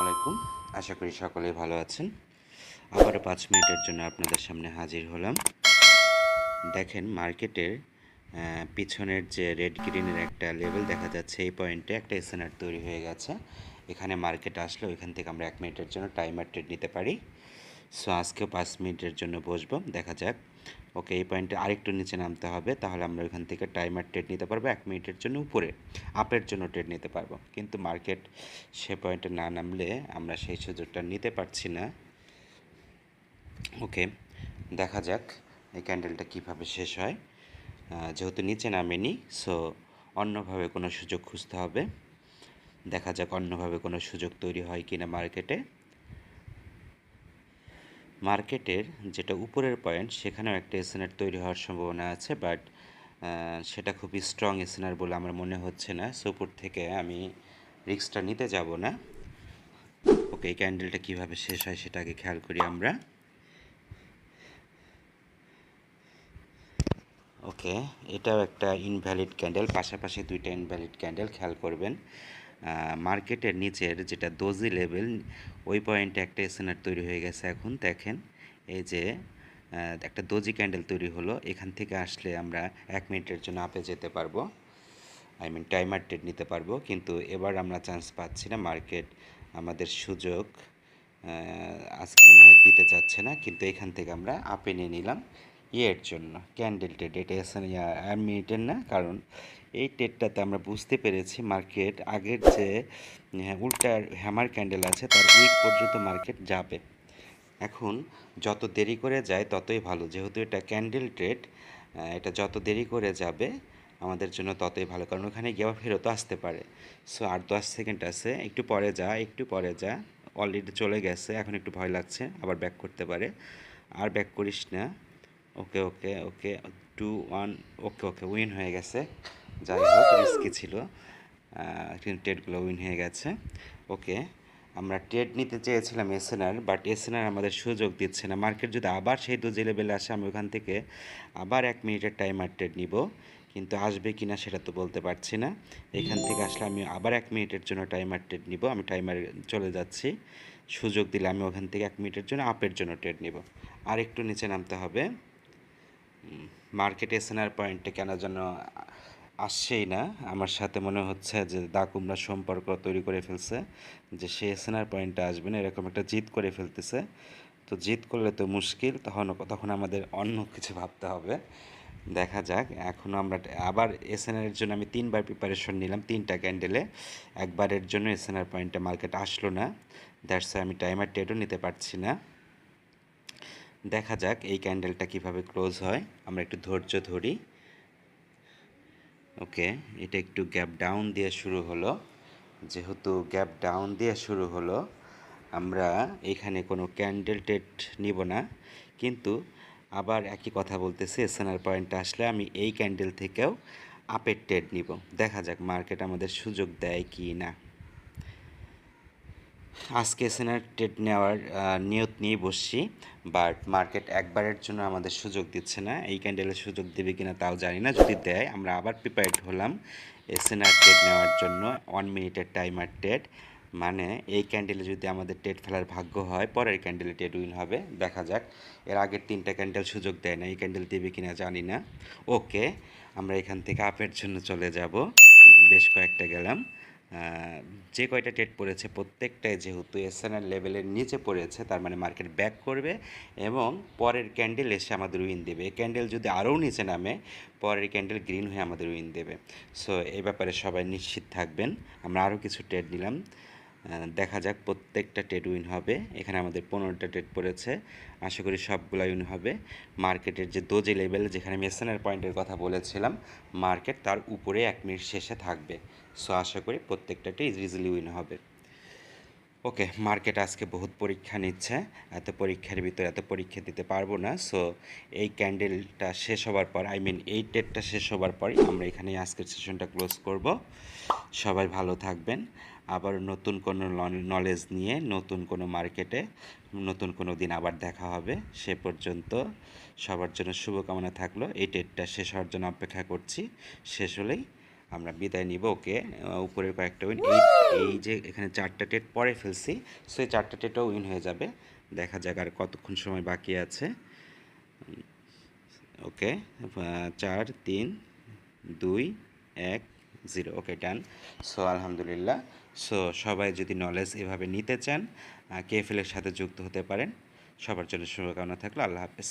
আলাইকুম। আশা করি সকলেই ভালো আছেন। আবারও পাঁচ মিনিটের জন্য আপনাদের সামনে হাজির হলাম। দেখেন মার্কেটের পিছনের যে রেড গ্রিনের একটা লেভেল দেখা যাচ্ছে, এই পয়েন্টে একটা এসএনআর তৈরি হয়ে গেছে। এখানে মার্কেট আসলে ওইখান থেকে আমরা এক মিনিটের জন্য টাইমার ট্রেড নিতে পারি। সো আজকেও পাঁচ মিনিটের জন্য বসবো। দেখা যাক ওকে, এই পয়েন্টে আরেকটু নিচে নামতে হবে, তাহলে আমরা ওইখান থেকে টাইমার ট্রেড নিতে পারব এক মিনিটের জন্য উপরে আপের জন্য ট্রেড নিতে পারব। কিন্তু মার্কেট সে পয়েন্টে না নামলে আমরা সেই সুযোগটা নিতে পারছি না। ওকে, দেখা যাক এই ক্যান্ডেলটা কীভাবে শেষ হয়। যেহেতু নিচে নামেনি সো অন্যভাবে কোনো সুযোগ খুঁজতে হবে। দেখা যাক অন্যভাবে কোনো সুযোগ তৈরি হয় কিনা মার্কেটে মার্কেটের যেটা উপরের পয়েন্ট, সেখানেও একটা এসএনআর তৈরি হওয়ার সম্ভাবনা আছে, বাট সেটা খুবই স্ট্রং এসএনআর বলে আমার মনে হচ্ছে না। সোপুর থেকে আমি রিক্সটা নিতে যাব না। ওকে, এই ক্যান্ডেলটা কীভাবে শেষ হয় সেটা আগে খেয়াল করি আমরা। ওকে, এটাও একটা ইনভ্যালিড ক্যান্ডেল পাশাপাশি দুইটা ইনভ্যালিড ক্যান্ডেল খেয়াল করবেন। মার্কেটের নিচের যেটা দোজি লেভেল ওই পয়েন্টে একটা এসএনআর তৈরি হয়ে গেছে এখন, দেখেন। এই যে একটা দোজি ক্যান্ডেল তৈরি হলো, এখান থেকে আসলে আমরা এক মিনিটের জন্য আপে যেতে পারব। আই মিন টাইমার ট্রেড নিতে পারব, কিন্তু এবার আমরা চান্স পাচ্ছি না মার্কেট আমাদের সুযোগ আজকে মনে হয় দিতে চাচ্ছে না, কিন্তু এখান থেকে আমরা আপে নিয়ে নিলাম। ইয়ের জন্য ক্যান্ডেল ট্রেড এটা এসে আর মিনিটের না কারণ এই ট্রেডটাতে আমরা বুঝতে পেরেছি মার্কেট আগের যে আহ, উল্টা হ্যামার ক্যান্ডেল আছে তার উইক পর্যন্ত মার্কেট যাবে। এখন যত দেরি করে যায় ততই ভালো। যেহেতু এটা ক্যান্ডেল ট্রেড এটা যত দেরি করে যাবে আমাদের জন্য ততই ভালো। কারণ ওখানে গিয়ে আবার ফেরতও আসতে পারে। সো আট দশ সেকেন্ড আছে একটু পরে যা একটু পরে যা অলরেডি চলে গেছে এখন একটু ভয় লাগছে আবার ব্যাক করতে পারে। আর ব্যাক করিস না। Okay okay okay two one okay okay win হয়ে গেছে। যাই হোক রিস্কি ছিল? কিন্তু ট্রেডগুলো উইন হয়ে গেছে। ওকে আমরা ট্রেড নিতে চেয়েছিলাম এসএনআর বাট এসএনআর আমাদের সুযোগ দিচ্ছে না। মার্কেট যদি আবার সেই দুজি লেভেলে আসে আমি ওখান থেকে আবার এক মিনিটের টাইমার ট্রেড নিব। কিন্তু আসবে কি না সেটা তো বলতে পারছি না। এখান থেকে আসলে আমি আবার এক মিনিটের জন্য টাইমার ট্রেড নিব। আমি টাইমারে চলে যাচ্ছি। সুযোগ দিলে আমি ওখান থেকে এক মিনিটের জন্য আপের জন্য ট্রেড নিব। আর একটু নিচে নামতে হবে। মার্কেট এসএনআর পয়েন্টে কেন যেন আসছেই না, আমার সাথে মনে হচ্ছে যে দাকুমরা সম্পর্ক তৈরি করে ফেলছে, যে সে এসএনআর পয়েন্টে আসবে না, এরকম একটা জিত করে ফেলতেছে। তো জিত করলে তো মুশকিল, তখন তখন আমাদের অন্য কিছু ভাবতে হবে। দেখা যাক এখনও আমরা আবার এসএনআর জন্য আমি তিনবার প্রিপারেশন নিলাম, তিনটা ক্যান্ডেলে একবারের জন্য এসএনআর পয়েন্টে মার্কেট আসলো না। দ্যাটস আমি টাইমার টেটও নিতে পারছি না। দেখা যাক এই ক্যান্ডেলটা কীভাবে ক্লোজ হয়। আমরা একটু ধৈর্য ধরি। ওকে, এটা একটু গ্যাপ ডাউন দিয়ে শুরু হলো। যেহেতু গ্যাপ ডাউন দিয়ে শুরু হলো, আমরা এখানে কোনো ক্যান্ডেল টেট নিব না। কিন্তু আবার একই কথা বলতেছি এসএনআর পয়েন্টে আসলে আমি এই ক্যান্ডেল থেকেও আপের টেড নিব। দেখা যাক মার্কেট আমাদের সুযোগ দেয় কি না। আজকে এসএনআর ট্রেড নেওয়ার নিয়ত নিয়ে বসছি, বাট মার্কেট একবারের জন্য আমাদের সুযোগ দিচ্ছে না। এই ক্যান্ডেলের সুযোগ দেবে কিনা তাও জানি না। যদি দেয়, আমরা আবার প্রিপেয়ার্ড হলাম এসএনআর ট্রেড নেওয়ার জন্য ওয়ান মিনিটের টাইমার ট্রেড মানে এই ক্যান্ডেলে যদি আমাদের ট্রেড ফেলার ভাগ্য হয়, পরের ক্যান্ডেলে ট্রেড উইন হবে, দেখা যাক। এর আগের তিনটা ক্যান্ডেল সুযোগ দেয় না, এই ক্যান্ডেল দেবে কিনা জানি না। ওকে আমরা এখান থেকে আপের জন্য চলে যাব। বেশ কয়েকটা গেলাম। যে কয়টা ট্রেড পড়েছে, প্রত্যেকটাই যেহেতু এসএনএল লেভেলের নিচে পড়েছে, তার মানে মার্কেট ব্যাক করবে এবং পরের ক্যান্ডেল এসে আমাদের উইন দেবে। ক্যান্ডেল যদি আরও নিচে নামে, পরের ক্যান্ডেল গ্রিন হয়ে আমাদের উইন দেবে। সো এই ব্যাপারে সবাই নিশ্চিত থাকবেন। আমরা আরও কিছু ট্রেড নিলাম। দেখা যাক প্রত্যেকটা ট্রেড উইন হবে। এখানে আমাদের পনেরোটা ট্রেড পড়েছে। আশা করি সবগুলো উইন হবে। মার্কেটের যে দোজে লেভেল যেখানে আমি এসএনআর পয়েন্টের কথা বলেছিলাম মার্কেট তার উপরে এক মিনিট শেষে থাকবে। সো আশা করি প্রত্যেকটা প্রত্যেকটাতে ইজিলি উইন হবে। ওকে মার্কেট আজকে বহুত পরীক্ষা নিচ্ছে। এত পরীক্ষার ভিতরে এত পরীক্ষা দিতে পারব না। সো এই ক্যান্ডেলটা শেষ হওয়ার পর আই মিন এই ডেটটা শেষ হওয়ার পরই আমরা এখানেই আজকের সেশনটা ক্লোজ করব। সবাই ভালো থাকবেন। আবার নতুন কোনো নলেজ নিয়ে নতুন কোনো মার্কেটে নতুন কোনো দিন আবার দেখা হবে। সে পর্যন্ত সবার জন্য শুভকামনা থাকল। এই ডেটটা শেষ হওয়ার জন্য অপেক্ষা করছি। শেষ হলেই আমরা বিদায় নিব। ওকে উপরের কয়েকটা উইন এই এই যে এখানে চারটা টেট পরে ফেলছি সো এই চারটা টেটও উইন হয়ে যাবে। দেখা যাক আর কতক্ষণ সময় বাকি আছে। ওকে চার, তিন, দুই, এক জিরো ওকে ডান সো আলহামদুলিল্লাহ। সো সবাই যদি নলেজ এভাবে নিতে চান কেএফএলের সাথে যুক্ত হতে পারেন। সবার জন্য শুভকামনা থাকল। আল্লাহ হাফেজ।